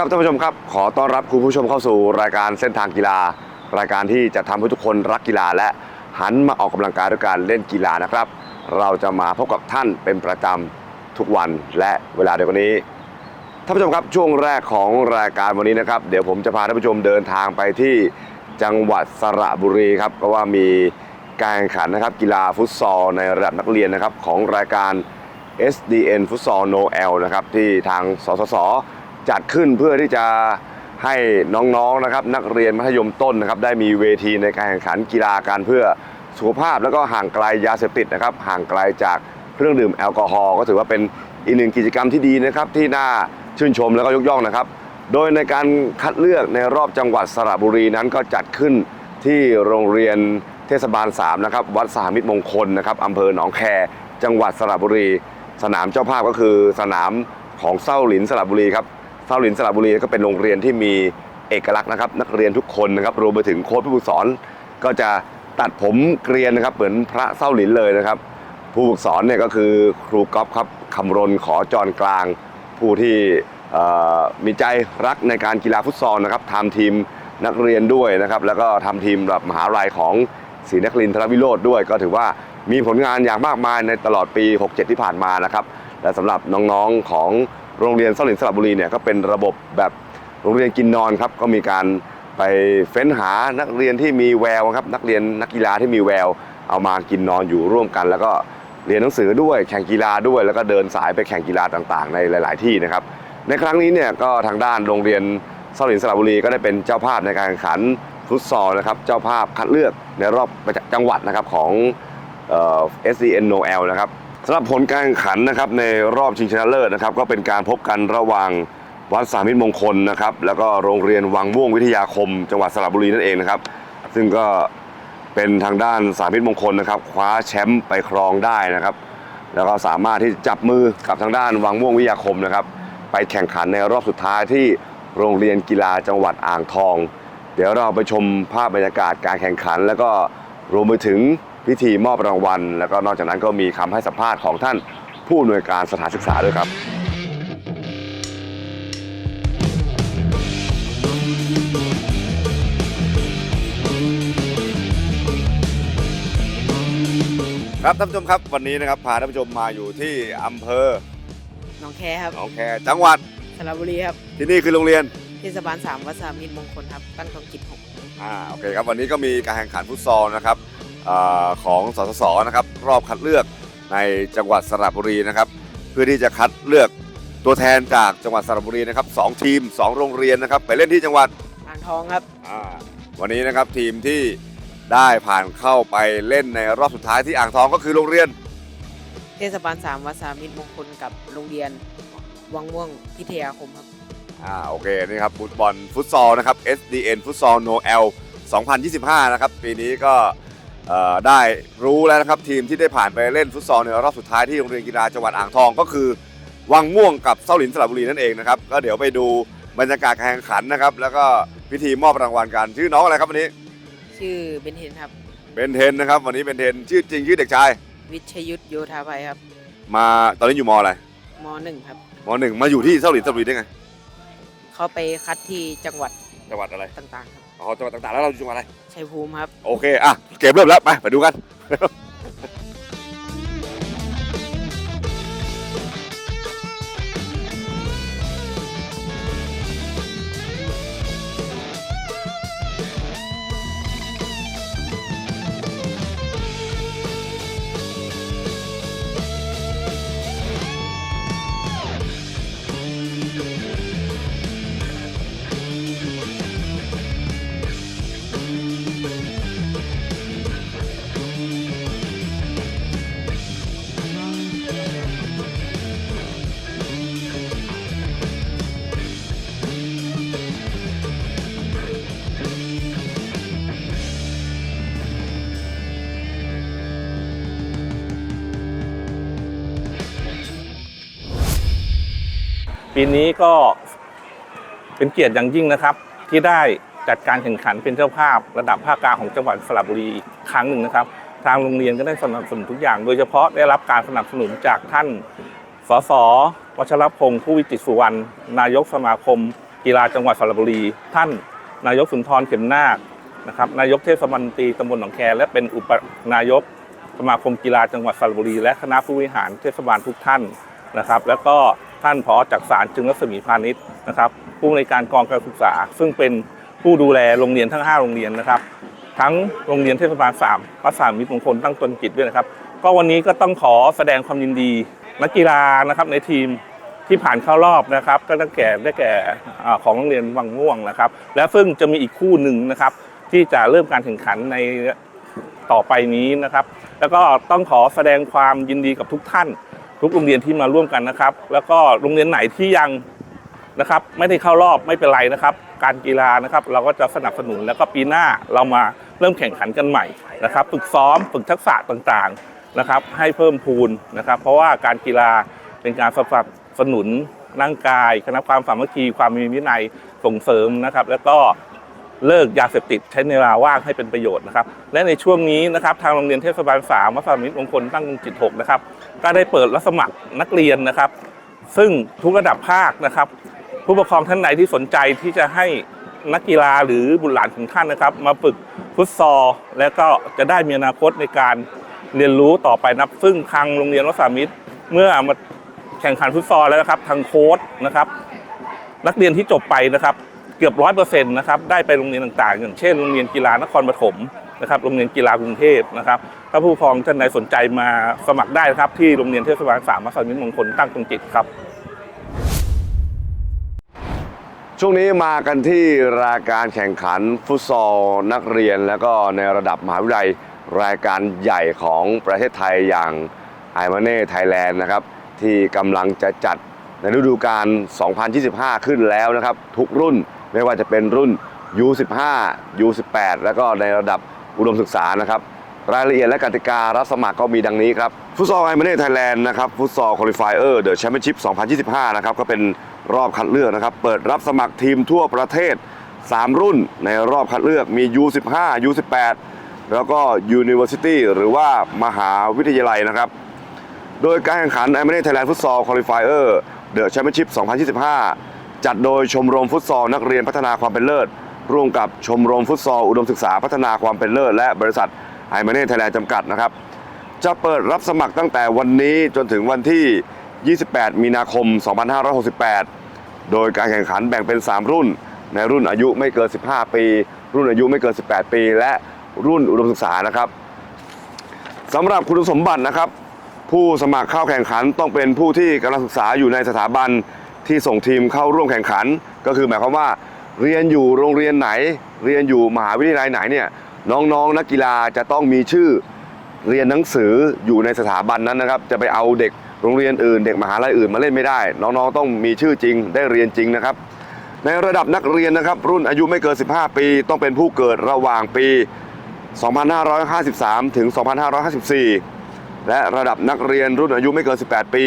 ครับท่านผู้ชมครับ ขอต้อนรับคุณผู้ชมเข้าสู่รายการเส้นทางกีฬา รายการที่จะทำให้ทุกคนรักกีฬาและหันมาออกกำลังกายด้วยการเล่นกีฬานะครับ เราจะมาพบกับท่านเป็นประจำทุกวันและเวลาเดียวกันนี้ท่านผู้ชมครับช่วงแรกของรายการวันนี้นะครับเดี๋ยวผมจะพาท่านผู้ชมเดินทางไปที่จังหวัดสระบุรีครับเพราะว่ามีการแข่งขันนะครับกีฬาฟุตซอลในระดับนักเรียนนะครับของรายการ SDN ฟุตซอลโนเอลนะครับที่ทางสสส จัดขึ้นเพื่อที่จะให้น้องๆนะครับนักเรียนมัธยมต้นนะครับได้มีเวทีในการแข่งขันกีฬาการเพื่อสุขภาพแล้วก็ห่างไกลยาเสพติดนะครับห่างไกลจากเครื่องดื่มแอลกอฮอล์ก็ถือว่าเป็นอีกหนึ่งกิจกรรมที่ดีนะครับที่น่าชื่นชมแล้วก็ยกย่องนะครับ โดยในการคัดเลือกในรอบจังหวัดสระบุรีนั้นก็จัดขึ้นที่โรงเรียนเทศบาล3นะครับวัดสามิตรมงคลนะครับอำเภอหนองแค จังหวัดสระบุรี สนามเจ้าภาพก็คือสนามของเศร้าหลินสระบุรีครับ เศร้าหลินสระบุรีก็เป็นโรงเรียนที่มีเอกลักษณ์นะครับ นักเรียนทุกคนนะครับรวมไปถึงโค้ชผู้ฝึกสอนก็จะตัดผมเกรียนนะครับเหมือนพระเศร้าหลินเลยนะครับ ผู้ฝึกสอนเนี่ยก็คือครูก๊อฟครับคำรณขอจรกลาง ผู้ที่มีใจรักในการกีฬาฟุตซอลนะครับทำทีมนักเรียนด้วยนะครับ แล้วก็ทำทีมแบบมหาลัยของศรีนครินทรวิโรธด้วย ก็ถือว่ามีผลงานอย่างมากมายในตลอดปี 67 ที่ผ่านมานะครับ และสำหรับน้องๆของ โรงเรียนเสลินสระบุรีเนี่ยก็เป็นระบบแบบโรงเรียนกินนอนครับก็มีการไปเฟ้นหานักเรียนที่มีแววครับนักเรียนนักกีฬาที่มีแวว เอามากินนอนอยู่ร่วมกัน แล้วก็เรียนหนังสือด้วยแข่งกีฬาด้วย แล้วก็เดินสายไปแข่งกีฬาต่างๆ ในหลาย ๆ ที่นะครับในครั้งนี้เนี่ยก็ทางด้านโรงเรียนเสลินสระบุรีก็ได้เป็นเจ้าภาพในการแข่งขันฟุตซอลนะครับเจ้าภาพคัดเลือกในรอบประจำจังหวัดนะครับของเอ่อ SDN NOL นะครับ สำหรับผลการแข่งขันนะครับในรอบชิงชนะเลิศนะครับ ก็เป็นการพบกันระหว่างวัดสามิตรมงคลนะครับ แล้วก็โรงเรียนวังม่วงวิทยาคม จังหวัดสระบุรีนั่นเองนะครับ ซึ่งก็เป็นทางด้านสามิตรมงคลนะครับ คว้าแชมป์ไปครองได้นะครับ แล้วก็สามารถที่จะจับมือกับทางด้านวังม่วงวิทยาคมนะครับ ไปแข่งขันในรอบสุดท้ายที่โรงเรียนกีฬาจังหวัดอ่างทอง เดี๋ยวเราไปชมภาพบรรยากาศการแข่งขัน แล้วก็รวมไปถึง พิธีมอบรางวัล แล้วก็นอกจากนั้นก็มีคำให้สัมภาษณ์ของท่านผู้อำนวยการสถานศึกษาด้วยครับครับท่านผู้ชมครับวันนี้นะครับพาท่านผู้ชมมาอยู่ที่อำเภอหน้องแคครับหนองแคจังหวัดสระบุรีครับที่นี่คือโรงเรียนเทศบาลสามวัดสามิตรมงคลครับตั้งทองกิจหกอ่าโอเคครับวันนี้ก็มีการแข่งขันฟุตซอลนะครับ อาของสสสนะครับรอบคัดเลือกในจังหวัดสระบุรีนะครับ เพื่อที่จะคัดเลือกตัวแทนจากจังหวัดสระบุรีนะครับสองทีมสองโรงเรียนนะครับไปเล่นที่จังหวัดอ่างทองครับอ่าวันนี้นะครับทีมที่ได้ผ่านเข้าไปเล่นในรอบสุดท้ายที่อ่างทองก็คือโรงเรียน เทศบาลสามวัดสามิตรมงคลกับโรงเรียนวังม่วงพิทยาคมครับอ่าโอเคนี่ครับฟุตบอลฟุตซอลนะครับ SDN ฟุตซอลโนเอล2025 นะครับ ปีนี้ก็เอ่อ ได้รู้แล้วนะครับทีมที่ได้ผ่านไปเล่นฟุตซอลในรอบสุดท้ายที่โรงเรียนกีฬาจังหวัดอ่างทองก็คือ วังม่วงกับเส้าหลินสระบุรีนั่นเองนะครับก็เดี๋ยวไปดูบรรยากาศการแข่งขันนะครับ แล้วก็พิธีมอบรางวัลกันชื่อน้องอะไรครับวันนี้ ชื่อเบนเทนครับเป็นเทนนะครับ วันนี้เป็นเทนชื่อจริงชื่อเด็กชาย วิชยุทธโยธาภัยครับมาตอนนี้อยู่มอะไรมหนึ่งครับมหนึ่งมาอยู่ที่เส้าหลินสระบุรีได้ไงเขาไปคัดที่จังหวัดจังหวัดอะไรต่างๆครับอ๋อจังหวัดต่างๆแล้วเราอยู่จังหวัดอะไร ชัยภูมิครับ โอเค อะ เกมเริ่มแล้ว ไป ไปดูกัน ปีนี้ก็เป็นเกียรติอย่างยิ่งนะครับ ที่ได้จัดการแข่งขันเป็นเจ้าภาพ ระดับภาคกลางของจังหวัดสระบุรีอีกครั้งหนึ่งนะครับ ทางโรงเรียนก็ได้สนับสนุนทุกอย่าง โดยเฉพาะได้รับการสนับสนุนจากท่านสสวชรพงศ์ผู้วิจิตรสุวรรณนายกสมาคม กีฬาจังหวัดสระบุรี ท่านนายกสุนทรเข็มนาคนะครับนายกเทศมนตรีตำบลหนองแคและเป็นอุปนายกสมาคมกีฬาจังหวัดสระบุรี และคณะผู้บริหารเทศบาลทุกท่านนะครับ แล้วก็ ท่านผอจักสารจึงรัศมีพาณิชย์นะครับผู้อำนการกองการศึกษา ซึ่งเป็นผู้ดูแลโรงเรียนทั้ง 5 โรงเรียนนะครับ ทั้งโรงเรียนเทศบาล3วัดสามมิตรมงคลตั้งตนจิตด้วยนะครับ ก็วันนี้ก็ต้องขอแสดงความยินดี นักกีฬานะครับในทีมที่ผ่านเข้ารอบนะครับ ก็ตั้งแก่ได้แก่ของโรงเรียนวังม่วงนะครับ และซึ่งจะมีอีกคู่หนึ่งนะครับที่จะเริ่มการแข่งขันในต่อไปนี้นะครับ แล้วก็ต้องขอแสดงความยินดีกับทุกท่าน ทุกโรงเรียนที่มาร่วมกันนะครับ แล้วก็โรงเรียนไหนที่ยังนะครับไม่ได้เข้ารอบไม่เป็นไรนะครับ การกีฬานะครับ เราก็จะสนับสนุนแล้วก็ปีหน้าเรามาเริ่มแข่งขันกันใหม่นะครับ ฝึกซ้อมฝึกทักษะต่างๆนะครับ ให้เพิ่มพูนนะครับ เพราะว่าการกีฬาเป็นการสนับสนุนร่างกายคณะความสามัคคีความมีวินัยส่งเสริมนะครับ แล้วก็ เลิกยาเสพติดใช้ในเวลาว่างให้เป็นประโยชน์นะครับ และในช่วงนี้นะครับทางโรงเรียนเทศบาลสามวัดสามิตรมงคลตั้งจิตหกนะครับก็ได้เปิดรับสมัครนักเรียนนะครับ ซึ่งทุกระดับภาคนะครับ ผู้ปกครองท่านไหนที่สนใจที่จะให้นักกีฬาหรือบุตรหลานของท่านนะครับ มาฝึกฟุตซอลแล้วก็จะได้มีอนาคตในการเรียนรู้ต่อไปนับ ซึ่งทางโรงเรียนวัดสามิตรเมื่อมาแข่งขันฟุตซอลแล้วนะครับ ทางโค้ชนะครับ นักเรียนที่จบไปนะครับ เกือบร้อยเปอร์เซ็นต์นะครับได้ไปโรงเรียนต่างๆ อย่างเช่นโรงเรียนกีฬานครปฐมนะครับโรงเรียนกีฬากรุงเทพนะครับถ้าผู้ปกครองท่านใดสนใจมาสมัครได้นะครับที่โรงเรียนเทศบาลสามวัดสามิตรมงคลตั้งตรงจิตครับ ช่วงนี้มากันที่รายการแข่งขันฟุตซอลนักเรียน แล้วก็ในระดับมหาวิทยาลัยรายการใหญ่ของประเทศไทยอย่างไอมาเน่ไทยแลนด์นะครับที่กำลังจะจัดในฤดูกาล 2025 ขึ้นแล้วนะครับ ทุกรุ่น ไม่ว่าจะเป็นรุ่น U15 U18 แล้วก็ในระดับอุดมศึกษานะครับรายละเอียดและกติการับสมัครก็มีดังนี้ครับ ฟุตซอลไอมเน่ไทยแลนด์นะครับฟุตซอลคุริฟายเออร์เดอะแชมเปี้ยนชิพ 2025 นะครับ ก็เป็นรอบคัดเลือกนะครับ เปิดรับสมัครทีมทั่วประเทศ 3 รุ่นในรอบคัดเลือกมี U15 U18 แล้วก็ University หรือว่ามหาวิทยาลัยนะครับ โดยการแข่งขัน i m a n e Thailand Futsal Qualifier The Championship 2025 จัดโดยชมรมฟุตซอลนักเรียนพัฒนาความเป็นเลิศ ร่วมกับชมรมฟุตซอลอุดมศึกษาพัฒนาความเป็นเลิศ และบริษัท i m a n e Thailand จำกัดนะครับ จะเปิดรับสมัครตั้งแต่วันนี้จนถึงวันที่ 28 มีนาคม 2568 โดยการแข่งขันแบ่งเป็น 3 รุ่น ในรุ่นอายุไม่เกิน 15 ปี รุ่นอายุไม่เกิน 18 ปี และรุ่นอุดมศึกษานะครับสำหรับคุณสมบัตินะครับ ผู้สมัครเข้าแข่งขันต้องเป็นผู้ที่กำลังศึกษาอยู่ในสถาบัน ที่ส่งทีมเข้าร่วมแข่งขัน ก็คือหมายความว่าเรียนอยู่โรงเรียนไหน เรียนอยู่มหาวิทยาลัยไหนเนี่ยน้องๆ นักกีฬาจะต้องมีชื่อเรียนหนังสืออยู่ในสถาบันนั้นนะครับ จะไปเอาเด็กโรงเรียนอื่น เด็กมหาลัยอื่นมาเล่นไม่ได้ น้องๆ ต้องมีชื่อจริงได้เรียนจริงนะครับ ในระดับนักเรียนนะครับ รุ่นอายุไม่เกิน 15 ปี ต้องเป็นผู้เกิดระหว่างปี 2553 ถึง 2554 และระดับนักเรียนรุ่นอายุไม่เกิน 18 ปี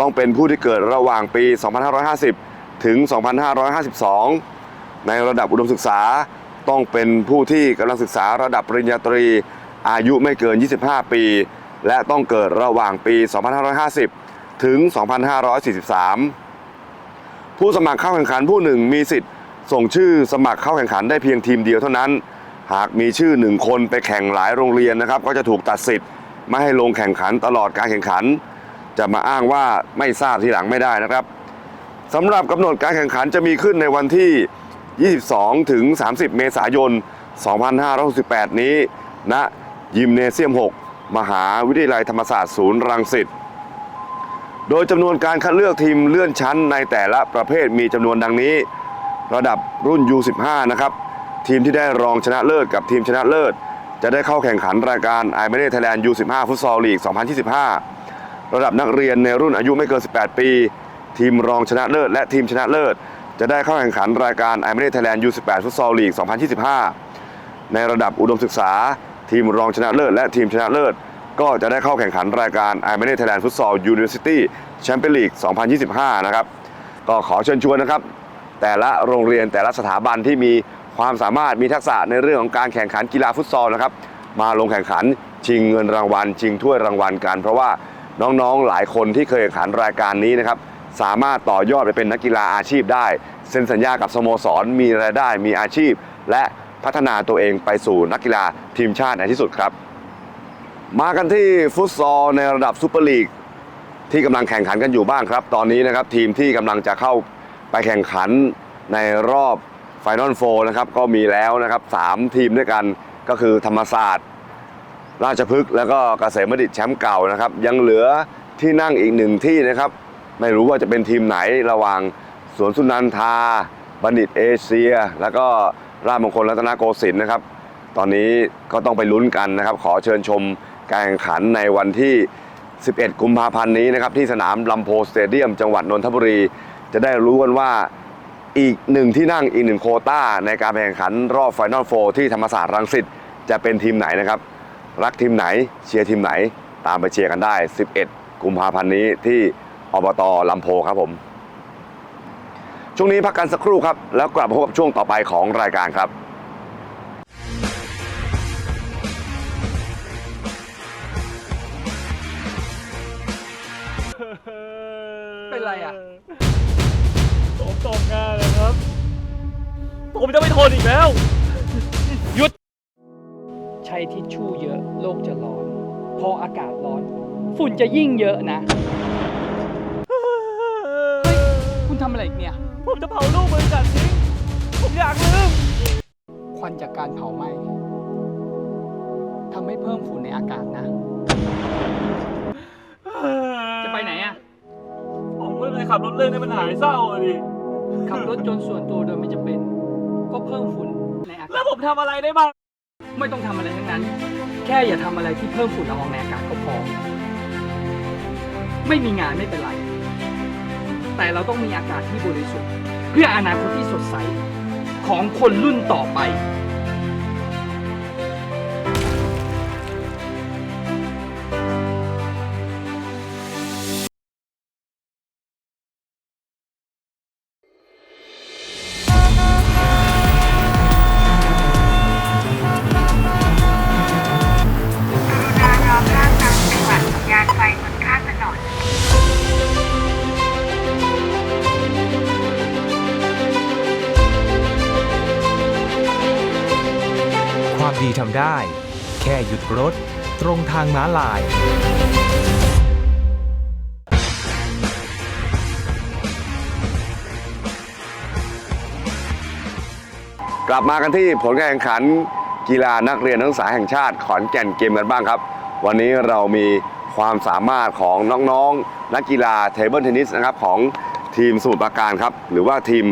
ต้องเป็นผู้ที่เกิดระหว่างปี 2550 ถึง 2552 ในระดับอุดมศึกษาต้องเป็นผู้ที่กำลังศึกษาระดับปริญญาตรี อายุไม่เกิน 25 ปี และต้องเกิดระหว่างปี 2550 ถึง 2543 ผู้สมัครเข้าแข่งขันผู้หนึ่งมีสิทธิ์ส่งชื่อสมัครเข้าแข่งขันได้เพียงทีมเดียวเท่านั้น หากมีชื่อหนึ่งคนไปแข่งหลายโรงเรียนนะครับ ก็จะถูกตัดสิทธิ์ไม่ให้ลงแข่งขันตลอดการแข่งขัน จะมาอ้างว่าไม่ทราบทีหลังไม่ได้นะครับสำหรับกำหนดการแข่งขันจะมีขึ้นในวันที่ 22 ถึง 30 เมษายน 2568 นี้ณยิมเนเซียม 6 มหาวิทยาลัยธรรมศาสตร์ศูนย์รังสิต โดยจำนวนการคัดเลือกทีมเลื่อนชั้นในแต่ละประเภทมีจำนวนดังนี้ ระดับรุ่น U15 นะครับ ทีมที่ได้รองชนะเลิศกับทีมชนะเลิศ จะได้เข้าแข่งขันรายการ i m a n e Thailand U15 ฟุตซอลลีก 2025 ระดับนักเรียนในรุ่นอายุไม่เกิน 18 ปี ทีมรองชนะเลิศและทีมชนะเลิศ จะได้เข้าแข่งขันรายการ i m a n e Thailand U18 ฟุตซอลลีก 2025 ในระดับอุดมศึกษา ทีมรองชนะเลิศและทีมชนะเลิศ ก็จะได้เข้าแข่งขันรายการ i m a n e Thailand Futsal University Champion League 2025 นะครับ ก็ขอเชิญชวนนะครับ แต่ละโรงเรียนแต่ละสถาบันที่มีความสามารถมีทักษะในเรื่องของการแข่งขันกีฬาฟุตซอลนะครับ มาลงแข่งขันชิงเงินรางวัล ชิงถ้วยรางวัลกันเพราะว่า น้องๆหลายคนที่เคยแข่งขันรายการนี้นะครับสามารถต่อยอดไปเป็นนักกีฬาอาชีพได้ เซ็นสัญญากับสโมสรมีรายได้มีอาชีพ และพัฒนาตัวเองไปสู่นักกีฬาทีมชาติในที่สุดครับ มากันที่ฟุตซอลในระดับซูเปอร์ลีกที่กำลังแข่งขันกันอยู่บ้างครับ ตอนนี้นะครับทีมที่กำลังจะเข้าไปแข่งขันในรอบไฟนอลโฟนะครับก็มีแล้วนะครับสามทีมด้วยกันก็คือธรรมศาสตร์ ราชพฤกษ์แล้วก็เกษมบัณฑิตแชมป์เก่านะครับ ยังเหลือที่นั่งอีกหนึ่งที่นะครับ ไม่รู้ว่าจะเป็นทีมไหนระหว่างสวนสุนันทา บัณฑิตเอเชีย แล้วก็ราชมงคลรัตนโกสินทร์นะครับ ตอนนี้ก็ต้องไปลุ้นกันนะครับ ขอเชิญชมการแข่งขันในวันที่ 11 กุมภาพันธ์นี้นะครับ ที่สนามลำโพสเตเดียมจังหวัดนนทบุรี จะได้รู้กันว่าอีกหนึ่งที่นั่งอีกหนึ่งโคต้าในการแข่งขันรอบไฟนอลโฟที่ธรรมศาสตร์รังสิตจะเป็นทีมไหนนะครับ รักทีมไหนเชียร์ทีมไหน ตามไปเชียร์กันได้ 11 กุมภาพันธ์นี้ที่อบตลำโพครับผม ช่วงนี้พักกันสักครู่ครับ แล้วกลับมาพบกับช่วงต่อไปของรายการครับเป็นไรอะ ผมตกงานเลยครับ ผมจะไม่ทนอีกแล้วหยุด ใช้ทิชชู่เยอะโลกจะร้อน พออากาศร้อน ฝุ่นจะยิ่งเยอะนะ คุณทำอะไรอีกเนี่ย ผมจะเผาลูกบริษัททิ้งผมอยากลืม ควันจากการเผาไหม้ทำให้เพิ่มฝุ่นในอากาศนะ จะไปไหนอะผมก็เลยขับรถเล่นให้มันหายเศร้าอะดิขับรถจนต์ส่วนตัวโดยไม่จำเป็น ก็เพิ่มฝุ่นในอาแล้กาวศผมทำอะไรได้บ้าง ไม่ต้องทำอะไรทั้งนั้น แค่อย่าทำอะไรที่เพิ่มฝุ่นละอองในอากาศก็พอ ไม่มีงานไม่เป็นไร แต่เราต้องมีอากาศที่บริสุทธิ์ เพื่ออนาคตที่สดใสของคนรุ่นต่อไป รถ ตรงทางม้าลาย กลับมากันที่ผลการแข่งขันกีฬานักเรียนนักศึกษาแห่งชาติ ขอนแก่นเกมกันบ้างครับ วันนี้เรามีความสามารถของน้องๆ นักกีฬาเทเบิลเทนนิสนะครับของทีมสมุทรปราการครับ หรือว่าทีม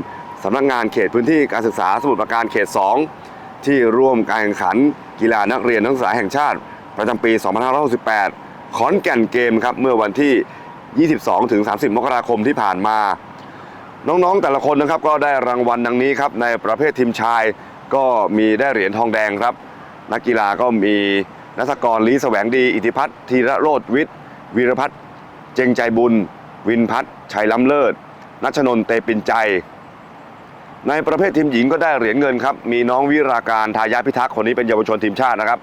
สำนักงานเขตพื้นที่การศึกษาสมุทรปราการเขต 2 ที่ร่วมการแข่งขันกีฬานักเรียนนักศึกษาแห่งชาติ ประจำปี 2568 ขอนแก่นเกมครับเมื่อวันที่ 22-30 มกราคมที่ผ่านมา น้องๆแต่ละคนนะครับก็ได้รางวัลดังนี้ครับในประเภททีมชายก็มีได้เหรียญทองแดงครับ นักกีฬาก็มีนัทกรลีแสวงดี อิทธิพัฒน์ธีระโรธวิทย์วีรพัฒน์เจงใจบุญ วินพัฒน์ชัยล้ำเลิศนัชนน์เตปินใจ ในประเภททีมหญิงก็ได้เหรียญเงินครับ มีน้องวิราการทายาพิทักษ์คนนี้เป็นเยาวชนทีมชาตินะครับ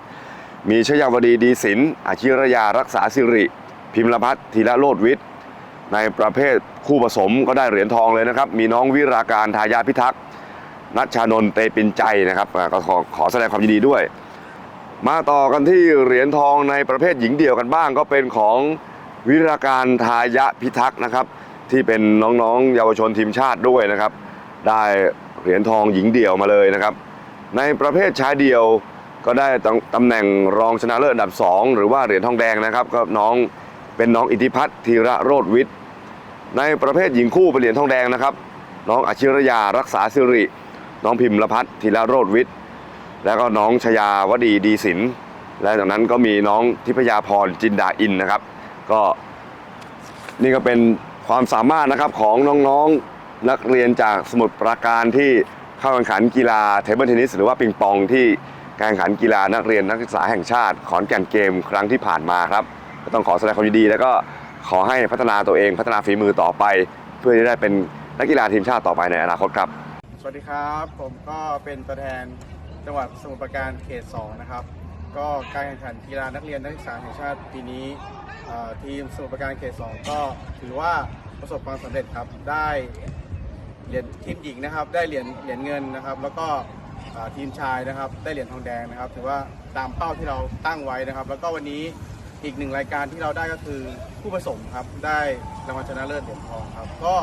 มีชยาวดีดีศิลอาชิรยารักษาสิริ พิมรพัฒน์ธีระโรธวิทย์ในประเภทคู่ผสมก็ได้เหรียญทองเลยนะครับ มีน้องวิราการทายาพิทักษ์นัชชานนท์เตปินใจนะครับก็ขอขอแสดงความยินดีด้วย มาต่อกันที่เหรียญทองในประเภทหญิงเดี่ยวกันบ้าง ก็เป็นของวิราการทายะพิทักษ์นะครับ ที่เป็นน้องๆ เยาวชนทีมชาติด้วยนะครับ ได้เหรียญทองหญิงเดี่ยวมาเลยนะครับ ในประเภทชายเดี่ยวก็ได้ตำตำแหน่งรองชนะเลิศอันดับ 2 หรือว่าเหรียญทองแดงนะครับก็น้องเป็นน้องอิทธิพัฒน์ธีระโรธวิทย์ในประเภทหญิงคู่เป็นเหรียญทองแดงนะครับ น้องอาชิรยารักษาสิริ น้องพิมพ์ละพัฒน์ธีระโรธวิทย์ แล้วก็น้องชยาวดีดีศิลและจากนั้นก็มีน้องทิพยาพรจินดาอินนะครับ ก็นี่ก็เป็นความสามารถนะครับของน้องๆ นักเรียนจากสมุทรปราการที่เข้าแข่งขันกีฬาเทเบิลเทนนิสหรือว่าปิงปองที่การแข่งขันกีฬานักเรียนนักศึกษาแห่งชาติขอนแก่นเกมครั้งที่ผ่านมาครับก็ต้องขอแสดงความยินดี แล้วก็ขอให้พัฒนาตัวเองพัฒนาฝีมือต่อไป เพื่อที่ได้เป็นนักกีฬาทีมชาติต่อไปในอนาคตครับ สวัสดีครับ ผมก็เป็นตัวแทนจังหวัดสมุทรปราการเขต 2 นะครับ ก็การแข่งขันกีฬานักเรียนนักศึกษาแห่งชาติปีนี้ทีมสมุทรปราการเขต 2 ก็ถือว่าประสบความสำเร็จครับได้ เหรียญทีมหญิงนะครับ ได้เหรียญเหรียญเงินนะครับ แล้วก็ทีมชายนะครับ ได้เหรียญทองแดงนะครับ ถือว่าตามเป้าที่เราตั้งไว้นะครับ แล้วก็วันนี้อีกหนึ่งรายการที่เราได้ก็คือผู้ผสมครับ ได้รางวัลชนะเลิศเหรียญทองครับ ก็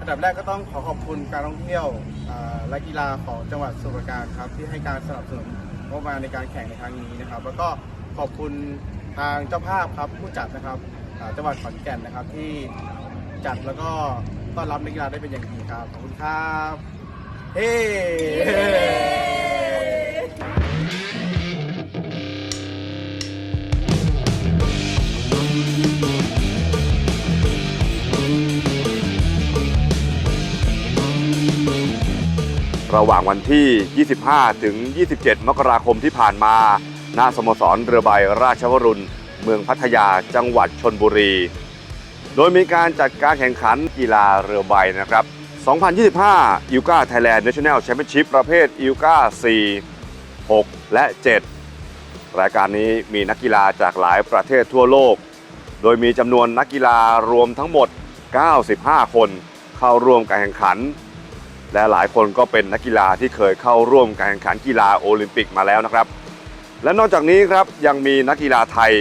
อันดับแรกก็ต้องขอขอบคุณการท่องเที่ยวและกีฬาของจังหวัดสมุทรราการครับที่ให้การสนับสนุนงบประมาณในการแข่งในครั้งนี้นะครับ แล้วก็ขอบคุณทางเจ้าภาพครับผู้จัดนะครับจังหวัดขอนแก่นนะครับที่จัดแล้วก็ ต้อนรับนักกีฬาได้เป็นอย่างดีครับ ขอบคุณครับ เฮ้ระหว่างวันที่ 25 ถึง 27 มกราคมที่ผ่านมา ณ สโมสรเรือใบราชวรุณ เมืองพัทยา จังหวัดชนบุรี โดยมีการจัดการแข่งขันกีฬาเรือใบนะครับ 2025ยูก a าไทยแลนด์ National Championship ประเภทยูก a 4 6 และ 7 รายการนี้มีนักกีฬาจากหลายประเทศทั่วโลก โดยมีจำนวนนักกีฬารวมทั้งหมด 95 คนเข้าร่วมการแข่งขัน และหลายคนก็เป็นนักกีฬาที่เคยเข้าร่วมการแข่งขันกีฬาโอลิมปิกมาแล้วนะครับ และนอกจากนี้ครับยังมีนักกีฬาไทย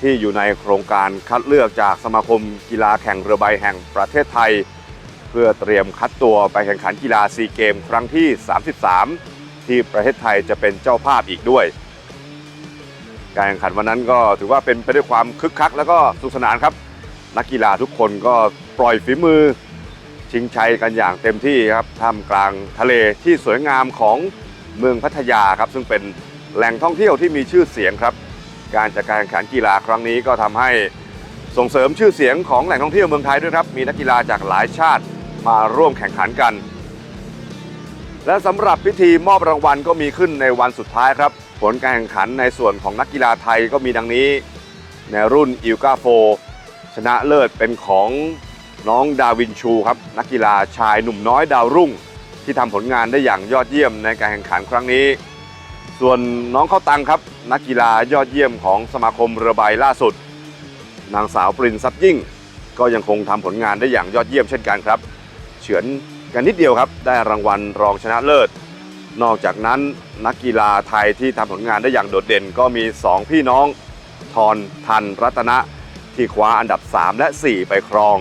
ที่อยู่ในโครงการคัดเลือกจากสมาคมกีฬาแข่งเรือใบแห่งประเทศไทย เพื่อเตรียมคัดตัวไปแข่งขันกีฬาซีเกมครั้งที่ 33 ที่ประเทศไทยจะเป็นเจ้าภาพอีกด้วย การแข่งขันวันนั้นก็ถือว่าเป็นไปด้วยความคึกคัก แล้วก็สนุกสนานครับ นักกีฬาทุกคนก็ปล่อยฝีมือ ชิงชัยกันอย่างเต็มที่ครับท่ามกลางทะเลที่สวยงามของเมืองพัทยาครับ ซึ่งเป็นแหล่งท่องเที่ยวที่มีชื่อเสียงครับ การจัดการแข่งขันกีฬาครั้งนี้ก็ทำให้ส่งเสริมชื่อเสียงของแหล่งท่องเที่ยวเมืองไทยด้วยครับ มีนักกีฬาจากหลายชาติมาร่วมแข่งขันกัน และสำหรับพิธีมอบรางวัลก็มีขึ้นในวันสุดท้ายครับ ผลการแข่งขันในส่วนของนักกีฬาไทยก็มีดังนี้ ในรุ่นอิลกาโฟชนะเลิศเป็นของน้องดาวินชูครับ นักกีฬาชายหนุ่มน้อยดาวรุ่ง ที่ทำผลงานได้อย่างยอดเยี่ยมในการแข่งขันครั้งนี้ ส่วนน้องเข้าตังครับ นักกีฬายอดเยี่ยมของสมาคมเรือใบล่าสุด นางสาวปรินทรัพย์ยิ่ง ก็ยังคงทำผลงานได้อย่างยอดเยี่ยมเช่นกันครับ เฉือนกันนิดเดียวครับได้รางวัลรองชนะเลิศ นอกจากนั้นนักกีฬาไทยที่ทำผลงานได้อย่างโดดเด่น ก็มี 2 พี่น้องทอนทันรัตนะ ที่คว้าอันดับ 3 และ 4 ไปครอง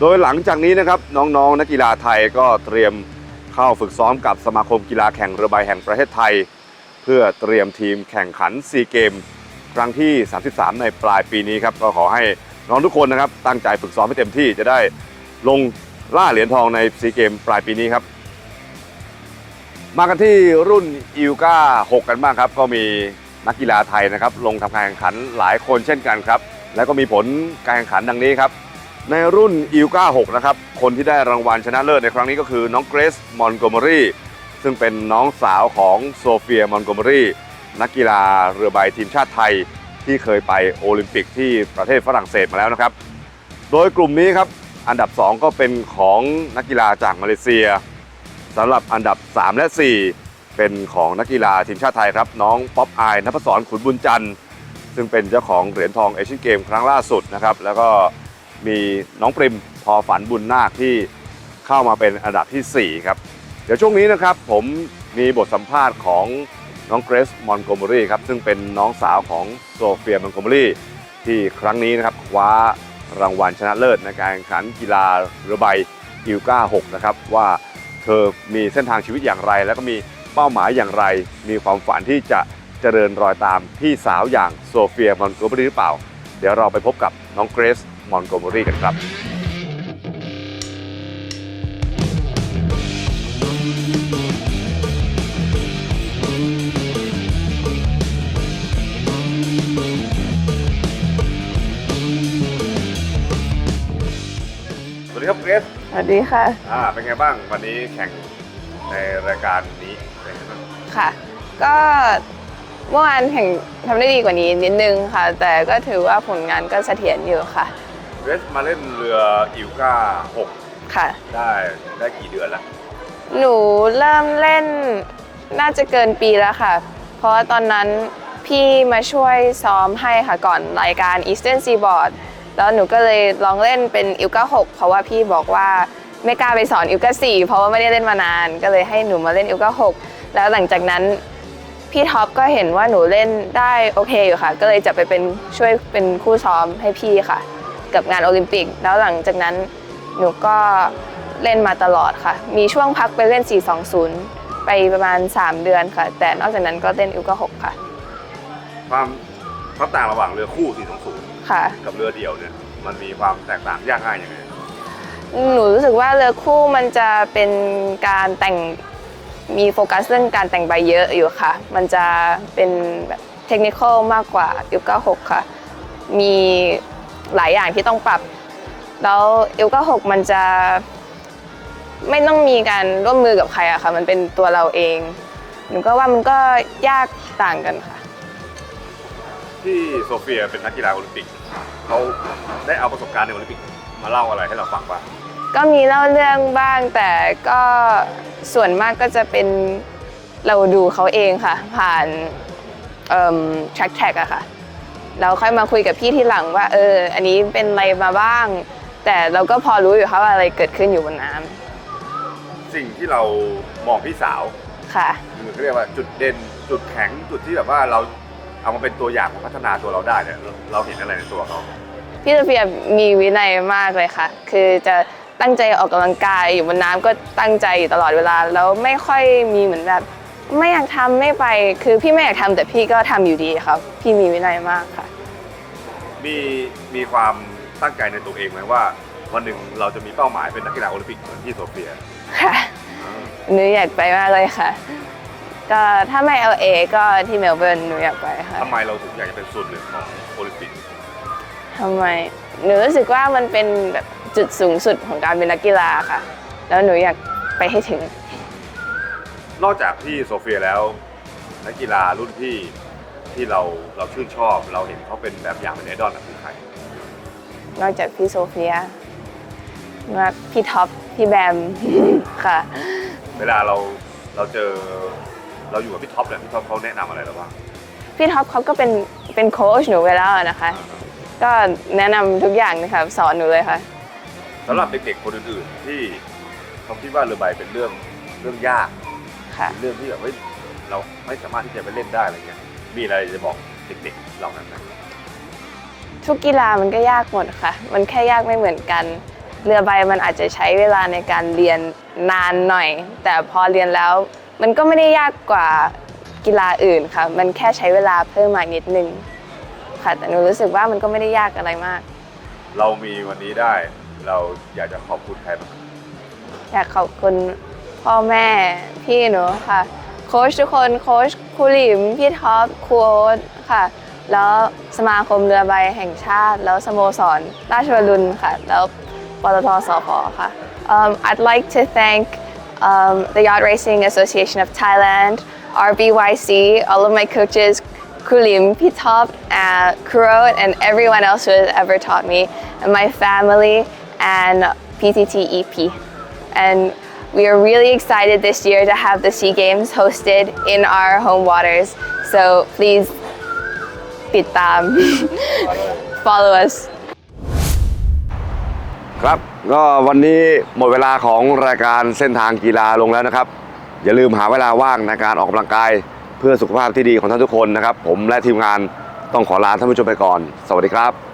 โดยหลังจากนี้นะครับน้องๆนักกีฬาไทยก็เตรียมเข้าฝึกซ้อมกับสมาคมกีฬาแข่งเรือใบแห่งประเทศไทย พื่อเตรียมทีมแข่งขันซีเกม ครั้งที่ 33 ในปลายปีนี้ครับก็ขอให้น้องทุกคนนะครับตั้งใจฝึกซ้อมให้เต็มที่จะได้ลงล่าเหรียญทองในซีเกมปลายปีนี้ครับ มากันที่รุ่นอิลกา6 กันบ้างครับ ก็มีนักกีฬาไทยนะครับ ลงทำการแข่งขันหลายคนเช่นกันครับ แล้วก็มีผลการแข่งขันดังนี้ครับ ในรุ่นอิลกา6นะครับคนที่ได้รางวัลชนะเลิศในครั้งนี้ก็คือน้องเกรซมอนโกเมอรี่ ซึ่งเป็นน้องสาวของโซเฟียมอนโกเมอรี่นักกีฬาเรือใบทีมชาติไทย ที่เคยไปโอลิมปิกที่ประเทศฝรั่งเศสมาแล้วนะครับ โดยกลุ่มนี้ครับอันดับ 2 ก็เป็นของนักกีฬาจากมาเลเซียสำหรับอันดับ 3 และ 4 เป็นของนักกีฬาทีมชาติไทยครับ น้องป๊อปอายนภศรขุนบุญจันทร์ซึ่งเป็นเจ้าของเหรียญทองเอเชียนเกมครั้งล่าสุดนะครับ แล้วก็มีน้องปริมพอฝันบุญนาคที่เข้ามาเป็นอันดับทีสี่4 ครับ เดี๋ยวช่วงนี้นะครับผมมีบทสัมภาษณ์ของน้องเกรซมอนโกเมอรี่ครับซึ่งเป็นน้องสาวของโซเฟียมอนโกเมอรี่ที่ครั้งนี้นะครับคว้ารางวัลชนะเลิศในการแข่งขันกีฬาเรือใบอิลกา6นะครับว่าเธอมีเส้นทางชีวิตอย่างไร แล้วก็มีเป้าหมายอย่างไร มีความฝันที่จะเจริญรอยตามพี่สาวอย่างโซเฟียมอนโกเมอรี่หรือเปล่า เดี๋ยวเราไปพบกับน้องเกรซมอนโกเมอรี่กันครับ วัสดีค่ะ อ่าเป็นไงบ้างวันนี้แข่งในรายการนี้เป็นไงบ้างค่ะ ก็เมื่อวานแข่งทำได้ดีกว่านี้นิดนึงค่ะ แต่ก็ถือว่าผลงานก็เสถียรอยู่ค่ะเกรซมาเล่นเรืออิลกาค่ะ6ได้ได้กี่เดือนแล้วหนูเริ่มเล่นน่าจะเกินปีแล้วค่ะ เพราะว่าตอนนั้นพี่มาช่วยซ้อมให้ค่ะก่อนรายการ Eastern Seaboard แล้วหนูก็เลยลองเล่นเป็นอิลก้า6เพราะว่าพี่บอกว่าไม่กล้าไปสอนอิลก้า4เพราะว่าไม่ได้เล่นมานาน ก็เลยให้หนูมาเล่นอิลก้า6แล้วหลังจากนั้นพี่ท็อปก็เห็นว่าหนูเล่นได้โอเคอยู่ค่ะ ก็เลยจะไปเป็นช่วยเป็นคู่ซ้อมให้พี่ค่ะ กับงานโอลิมปิก แล้วหลังจากนั้นหนูก็เล่นมาตลอดค่ะ มีช่วงพักไปเล่น 420 ไปประมาณ 3 เดือนค่ะ แต่นอกจากนั้นก็เล่นอิลกา6ค่ะ ความความต่างระหว่างเรือคู่ 420 ค่ะ กับเรือเดี่ยวเนี่ยมันมีความแตกต่างยากง่ายยังไงหนูรู้สึกว่าเรือคู่มันจะเป็นการแต่งมีโฟกัสเรื่องการแต่งใบเยอะอยู่ค่ะ มันจะเป็นแบบเทคนิคอลมากกว่าอิลกา6ค่ะ มีหลายอย่างที่ต้องปรับ แล้วอิลกา6มันจะไม่ต้องมีการร่วมมือกับใครอะค่ะ มันเป็นตัวเราเองหนูก็ว่ามันก็ยากต่างกันค่ะ ที่โซเฟียเป็นนักกีฬาโอลิมปิก เขาได้เอาประสบการณ์ในโอลิมปิกมาเล่าอะไรให้เราฟังบ้างก็มีเล่าเรื่องบ้างแต่ก็ส่วนมากก็จะเป็นเราดูเขาเองค่ะ ผ่านเอ่อ track tag อะค่ะ เราค่อยมาคุยกับพี่ที่หลังว่า เออ อันนี้เป็นอะไรมาบ้าง แต่เราก็พอรู้อยู่ค่ะว่าอะไรเกิดขึ้นอยู่บนน้ำสิ่งที่เรามองพี่สาวค่ะคือเขาเรียกว่าจุดเด่นจุดแข็งจุดที่แบบว่าเรา เอามาเป็นตัวอย่างของพัฒนาตัวเราได้เนี่ยเราเราเห็นอะไรในตัวเขาพี่โซเฟียมีวินัยมากเลยค่ะ คือจะตั้งใจออกกำลังกายอยู่บนน้ำก็ตั้งใจอยู่ตลอดเวลา แล้วไม่ค่อยมีเหมือนแบบ ไม่อยากทำไม่ไป คือพี่ไม่อยากทำแต่พี่ก็ทำอยู่ดีครับ พี่มีวินัยมากค่ะ มีมีความตั้งใจในตัวเองไหมว่า วันหนึ่งเราจะมีเป้าหมายเป็นนักกีฬาโอลิมปิกเหมือนที่โซเฟีย ค่ะหนูอยากไปมากเลยค่ะ ก็ถ้าไม่ LA ก็ที่เมลเบิร์นหนูอยากไปค่ะทำไมเราถึงอยากจะเป็นส่วนหนึ่งของโอลิมปิกทำไมหนูรู้สึกว่ามันเป็นแบบจุดสูงสุดของการเป็นนักกีฬาค่ะ แล้วหนูอยากไปให้ถึง นอกจากที่โซเฟียแล้วนักกีฬารุ่นพี่ที่เราเราชื่นชอบ เราเห็นเขาเป็นแบบอย่างเป็นไอดอลนะคือใครนอกจากพี่โซเฟียว่าพี่ท็อปพี่แบม ค่ะ เวลาเราเราเจอ เราอยู่กับพี่ท็อปเนี่ยพี่ท็อปเขาแนะนำอะไรเราบ้างพี่ท็อปเขาก็เป็นเป็นโค้ชหนูไปแล้วนะคะ ก็แนะนำทุกอย่างนะคะสอนหนูเลยค่ะ สำหรับเด็กๆคนอื่นๆที่เขาคิดว่าเรือใบเป็นเรื่องเรื่องยากค่ะเรื่องที่แบบเฮ้ยเราไม่สามารถที่จะไปเล่นได้อะไรเงี้ยมีอะไรจะบอกเด็กๆเหล่านั้นไหมทุกกีฬามันก็ยากหมดค่ะ มันแค่ยากไม่เหมือนกัน เรือใบมันอาจจะใช้เวลาในการเรียนนานหน่อย แต่พอเรียนแล้ว มันก็ไม่ได้ยากกว่ากีฬาอื่นค่ะ มันแค่ใช้เวลาเพิ่มมานิดนึงค่ะแต่หนูรู้สึกว่ามันก็ไม่ได้ยากอะไรมาก เรามีวันนี้ได้ เราอยากจะขอบคุณใครบ้างอยากขอบคุณพ่อแม่พี่หนูค่ะ โค้ชทุกคนโค้ชครูหลิมพี่ท็อปครูโอ๊ตค่ะ แล้วสมาคมเรือใบแห่งชาติ แล้วสโมสรราชวรุณค่ะ แล้วปตทสพค่ะ um, I'd like to thank um, the Yacht Racing Association of Thailand, RBYC, all of my coaches, Kulim, Pitop, uh, Kurot, and everyone else who has ever taught me, and my family, and PTT EP. And we are really excited this year to have the SEA Games hosted in our home waters. So please, pitam, follow us. ครับ ก็วันนี้หมดเวลาของรายการเส้นทางกีฬาลงแล้วนะครับ อย่าลืมหาเวลาว่างในการออกกำลังกาย เพื่อสุขภาพที่ดีของท่านทุกคนนะครับ ผมและทีมงานต้องขอลาท่านผู้ชมไปก่อน สวัสดีครับ